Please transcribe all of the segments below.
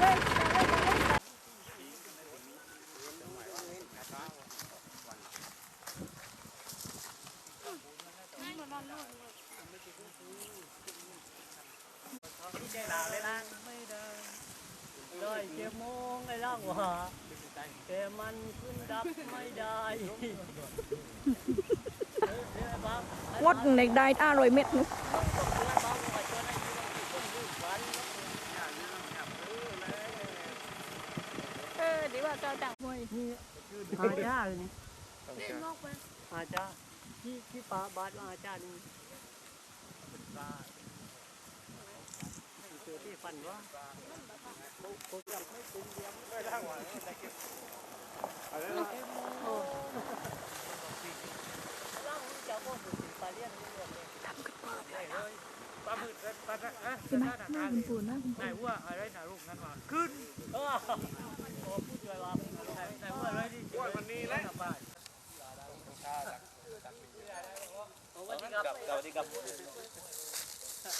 ได้เกมงไอ้ล่าวะแต่มันขึ้นดับไม่ได้วดในได้อร่อยเม็ดนึงาจังมวยอาจารย์อาจารย์ที่ที่ป่าบาดว่าอาจารย์นี่เจอที่ฟันว่าเขายังไม่ตุ้มเดียมไม่ได้หวานแต่เก็บอะไรนะโอ้ล่างจะบอกถึงปลาเลี้ยงนี่เลยทำกับปลาเลยปลาหมึกปลาเอ๊ะใช่ไหมหน้าคุณปู่หน้าคุณไหนว่าอะไรนะลูกนั้นว่าขึ้นเออโอ้พูดเลยว่าไหนว่าอะไรดิว่ามันนี่แหละ สวัสดีครับสวัสดีครับยืนข้างหลังครับผิดแล้วใส่ลง ม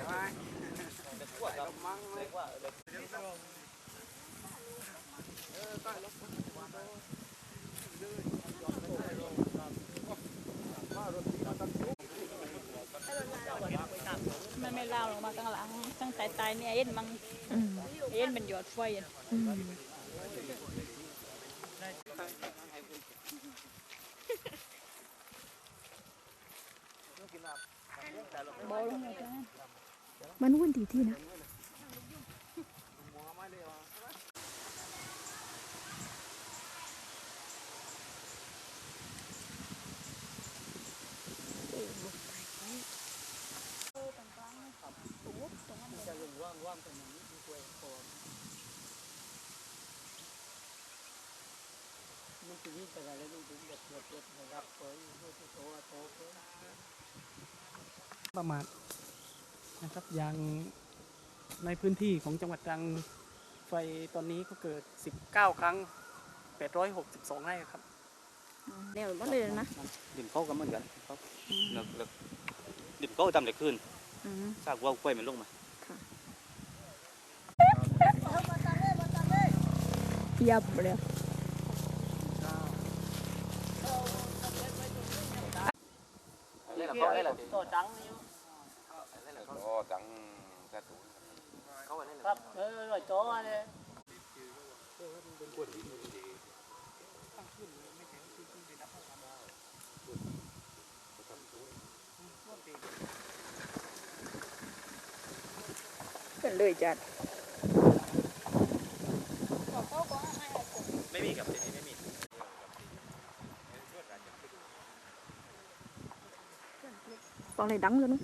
ันไหมเด็กว่าลงมังเด็กว่าลงมังไปตามมันไม่เล่าลงมาข้างหลัง ตั้งแต่ตายเนี่ยเอ็นมังเอ็นเป็นหยอดไฟอะอืมบอลงมาจ้ามันวุ่นทีที่นะ ลงว่างว่างเป็นอย่างนี้ดีกว่าพอมันจะวิ่งไปอะไรแล้วมันถึงแบบเกิดเกิดนะครับเผยโตโตโตเผยประมาณนะครับอย่างในพื้นที่ของจังหวัดตรังไฟตอนนี้ก็เกิด 19 ครั้ง 862ไร่ครับเดี๋ยวมันเลยนะดินเขาก็เหมือนกันเขาเลิกเลิกดินเขาทำได้ขึ้นอืมซากว่าวกล้วยมันลงมา เยียบเลยเล่นเขาเล่นอะไรโตจังนี่โอ้ตังกระตูเขาเล่นครับเออลอยโตเลยเป็นเลยจัด con này đắng luôn đấy